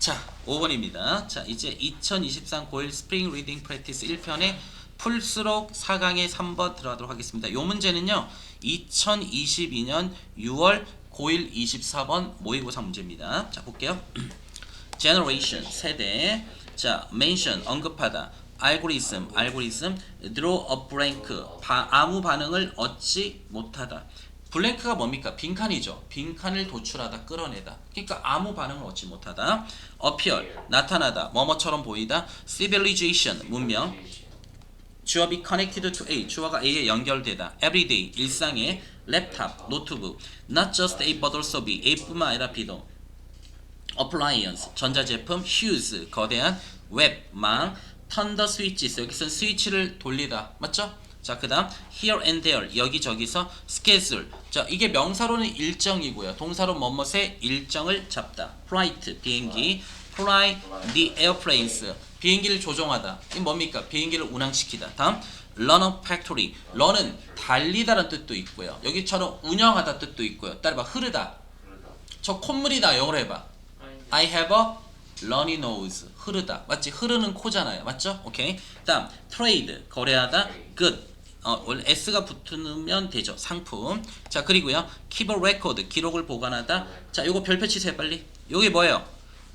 자, 5번입니다. 자, 이제 2023 고1 스프링 리딩 프랙티스 1편에 풀수록 4강의 3번 들어가도록 하겠습니다. 요 문제는요. 2022년 6월 고1 24번 모의고사 문제입니다. 자, 볼게요. generation 세대 자 mention 언급하다 알고리즘 알고리즘 draw a blank 바, 아무 반응을 얻지 못하다 블랭크가 뭡니까? 빈칸이죠. 빈칸을 도출하다 끌어내다. 그러니까 아무 반응을 얻지 못하다. appear 나타나다 뭐뭐처럼 보이다. Civilization 문명. 주어비 connected to A 주어가 A에 연결되다. Everyday 일상에 랩탑 노트북. Not just A but also B A뿐만 아니라 B도 appliance 전자제품 shoes 거대한 웹, 망, the switches 여기서는 스위치를 돌리다. 맞죠? 자 그 다음 here and there 여기저기서 schedule 자 이게 명사로는 일정이고요 동사로 뭐뭇의 일정을 잡다 flight 비행기 fly the airplanes 비행기를 조종하다 이 뭡니까 비행기를 운항시키다 다음 run a factory run은 달리다라는 뜻도 있고요 여기처럼 운영하다 뜻도 있고요 따라봐 흐르다 저 콧물이다 영어로 해봐 I have a runny nose. 흐르다. 맞지? 흐르는 코잖아요. 맞죠? 오케이. 다음 trade 거래하다. good. 어, 원래 s가 붙으면 되죠. 상품. 자, 그리고요. keep a record 기록을 보관하다. 자, 요거 별표 치세요, 빨리. 요게 뭐예요?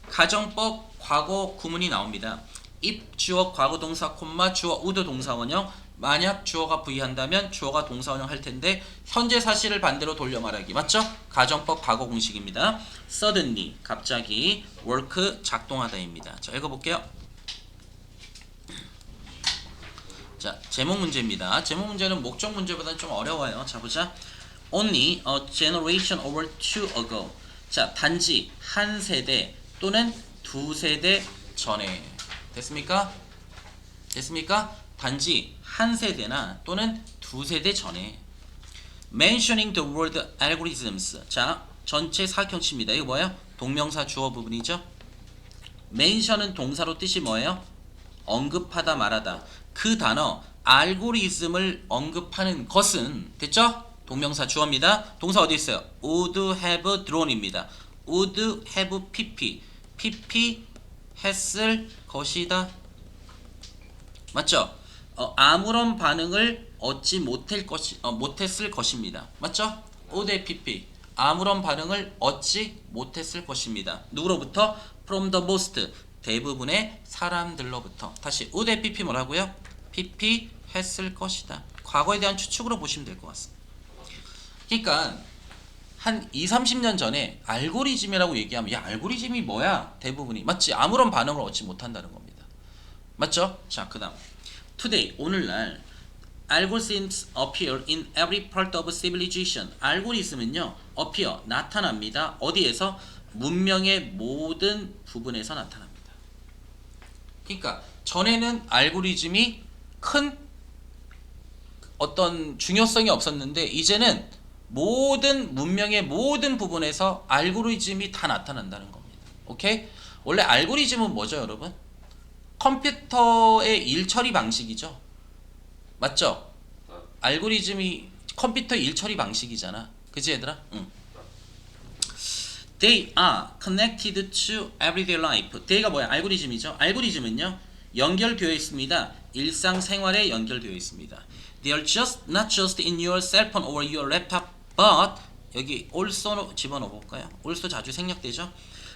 가정법 과거 구문이 나옵니다. if 주어 과거 동사 콤마 주어 우드 동사원형 만약 주어가 부의한다면 주어가 동사원형 할 텐데 현재 사실을 반대로 돌려 말하기 맞죠? 가정법 과거 공식입니다. suddenly 갑자기 work 작동하다입니다. 자 읽어볼게요. 자 제목 문제입니다. 제목 문제는 목적 문제보다는 좀 어려워요. 자 보자. Only a generation or two ago. 자 단지 한 세대 또는 두 세대 전에 됐습니까? 됐습니까? 단지 한 세대나 또는 두 세대 전에 mentioning the word algorithms 자 전체 사형치입니다 이거 뭐예요? 동명사 주어 부분이죠 mention은 동사로 뜻이 뭐예요? 언급하다 말하다 그 단어 알고리즘을 언급하는 것은 됐죠? 동명사 주어입니다 동사 어디 있어요? would have drawn입니다 would have pp pp 했을 것이다 맞죠? 어, 아무런 반응을 얻지 못할 것이 어, 못했을 것입니다. 맞죠? 오대 pp 아무런 반응을 얻지 못했을 것입니다. 누구로부터? From the most 대부분의 사람들로부터. 다시 오대 pp 뭐라고요? pp 했을 것이다. 과거에 대한 추측으로 보시면 될 것 같습니다. 그러니까 한 2, 30년 전에 알고리즘이라고 얘기하면 야 알고리즘이 뭐야? 대부분이 맞지? 아무런 반응을 얻지 못한다는 겁니다. 맞죠? 자, 그다음 today 오늘날 algorithms appear in every part of civilization. 알고리즘은요 appear 나타납니다. 어디에서 문명의 모든 부분에서 나타납니다. 그러니까 전에는 알고리즘이 큰 어떤 중요성이 없었는데 이제는 모든 문명의 모든 부분에서 알고리즘이 다 나타난다는 겁니다. 오케이? 원래 알고리즘은 뭐죠, 여러분? 컴퓨터의 일 처리 방식이죠. 맞죠? 알고리즘이 컴퓨터 일 처리 방식이잖아. 그지 얘들아? 응. They are connected to everyday life. They가 뭐야? 알고리즘이죠. 알고리즘은요. 연결되어 있습니다. 일상생활에 연결되어 있습니다. They are just not just in your cell phone or your laptop, but 여기 also 집어넣어 볼까요? also 자주 생략되죠.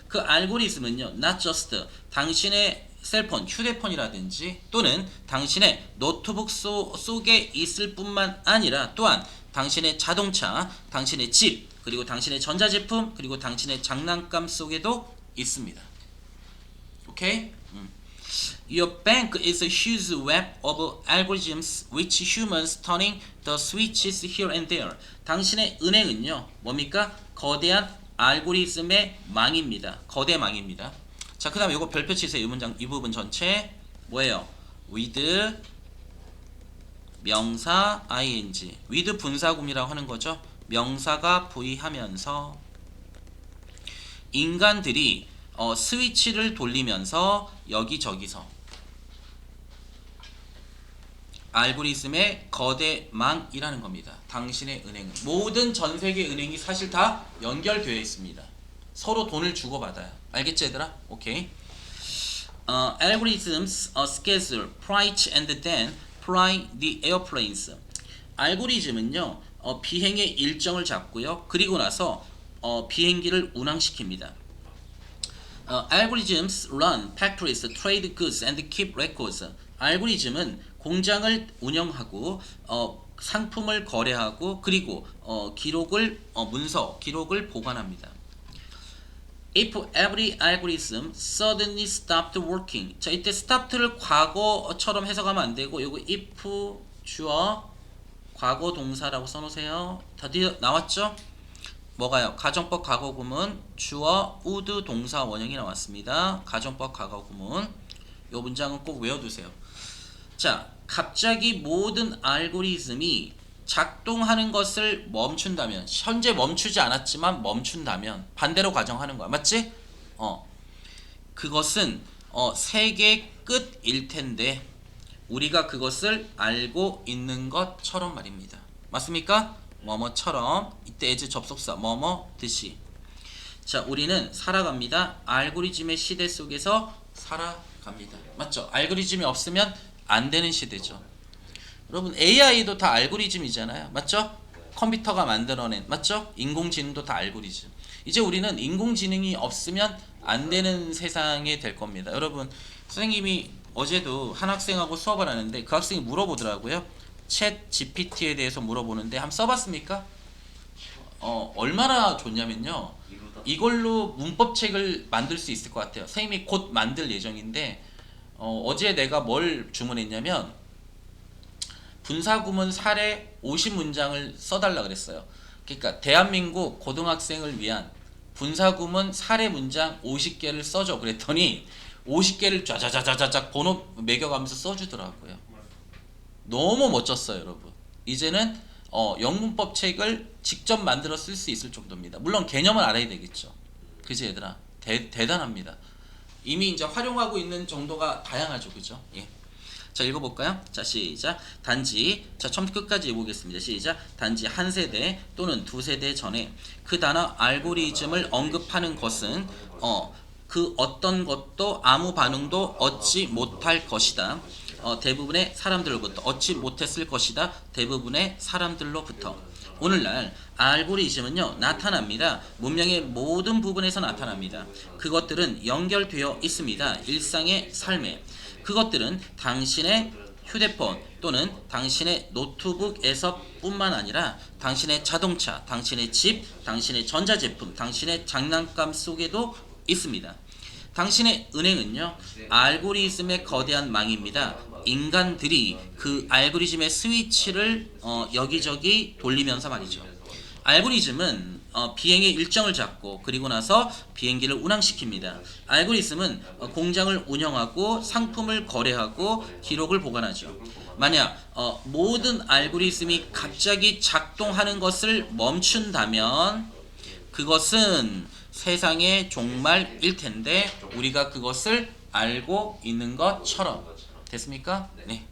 그 알고리즘은요, not just 당신의 셀폰, 휴대폰이라든지 또는 당신의 노트북 소, 속에 있을 뿐만 아니라 또한 당신의 자동차, 당신의 집, 그리고 당신의 전자제품, 그리고 당신의 장난감 속에도 있습니다. 오케이? 음. Your bank is a huge web of algorithms which humans turning the switches here and there. 당신의 은행은요, 뭡니까? 거대한 알고리즘의 망입니다. 거대 망입니다. 자, 그 다음에 이거 별표 치세요. 이 문장 이 부분 전체 뭐예요? with 명사 ing with 분사구문이라고 하는 거죠. 명사가 부의하면서 인간들이 어, 스위치를 돌리면서 여기저기서 알고리즘의 거대망이라는 겁니다. 당신의 은행은 모든 전 세계 은행이 사실 다 연결되어 있습니다. 서로 돈을 주고 받아요. 알겠지 얘들아? 오케이. 어, algorithms uh, schedule, price and then fly the airplanes. 알고리즘은요 어, 비행의 일정을 잡고요. 그리고 나서 어, 비행기를 운항시킵니다. 어, algorithms run factories, trade goods, and keep records. 알고리즘은 공장을 운영하고 어, 상품을 거래하고 그리고 어, 기록을 어, 문서, 기록을 보관합니다. If every algorithm suddenly stopped working. 자, 이때 stopped를 과거처럼 해석하면 안 되고 요거 if 주어 과거 동사라고 써 놓으세요. 다들 나왔죠? 뭐가요? 가정법 과거 구문 주어 would 동사 원형이 나왔습니다. 가정법 과거 구문. 요 문장은 꼭 외워두세요. 자, 갑자기 모든 알고리즘이 작동하는 것을 멈춘다면, 현재 멈추지 않았지만 멈춘다면 반대로 가정하는 거야, 맞지? 어, 그것은 어, 세계 끝일 텐데 우리가 그것을 알고 있는 것처럼 말입니다. 맞습니까? 뭐뭐처럼 이때 as 접속사 뭐뭐 듯이. 자, 우리는 살아갑니다. 알고리즘의 시대 속에서 살아갑니다. 맞죠? 알고리즘이 없으면 안 되는 시대죠. 여러분 AI도 다 알고리즘이잖아요. 맞죠? 컴퓨터가 만들어낸 맞죠? 인공지능도 다 알고리즘. 이제 우리는 인공지능이 없으면 안 되는 세상이 될 겁니다. 여러분 선생님이 어제도 한 학생하고 수업을 하는데 그 학생이 물어보더라고요. 챗 GPT에 대해서 물어보는데 한번 써봤습니까? 어 얼마나 좋냐면요. 이걸로 문법책을 만들 수 있을 것 같아요. 선생님이 곧 만들 예정인데 어, 어제 내가 뭘 주문했냐면 분사구문 사례 50문장을 써달라 그랬어요. 그러니까 대한민국 고등학생을 위한 분사구문 사례 문장 50개를 써줘 그랬더니 50개를 쫙쫙쫙쫙쫙 번호 매겨가면서 써주더라고요. 너무 멋졌어요, 여러분. 이제는 어, 영문법 책을 직접 만들어 쓸 수 있을 정도입니다. 물론 개념을 알아야 되겠죠. 그지 얘들아? 대, 대단합니다. 이미 이제 활용하고 있는 정도가 다양하죠, 그죠? 예. 자 읽어볼까요? 자 시작. 단지 자 처음부터 끝까지 읽어보겠습니다. 시작. 단지 한 세대 또는 두 세대 전에 그 단어 알고리즘을 언급하는 것은 어 그 어떤 것도 아무 반응도 얻지 못할 것이다. 어, 대부분의 사람들로부터 얻지 못했을 것이다. 대부분의 사람들로부터. 오늘날 알고리즘은요 나타납니다. 문명의 모든 부분에서 나타납니다. 그것들은 연결되어 있습니다. 일상의 삶에 그것들은 당신의 휴대폰 또는 당신의 노트북에서 뿐만 아니라 당신의 자동차, 당신의 집, 당신의 전자제품, 당신의 장난감 속에도 있습니다. 당신의 은행은요 알고리즘의 거대한 망입니다. 인간들이 그 알고리즘의 스위치를 어, 여기저기 돌리면서 말이죠. 알고리즘은 어, 비행의 일정을 잡고 그리고 나서 비행기를 운항시킵니다. 알고리즘은 어, 공장을 운영하고 상품을 거래하고 기록을 보관하죠. 만약 어, 모든 알고리즘이 갑자기 작동하는 것을 멈춘다면 그것은 세상의 종말일 텐데 우리가 그것을 알고 있는 것처럼 됐습니까? 네.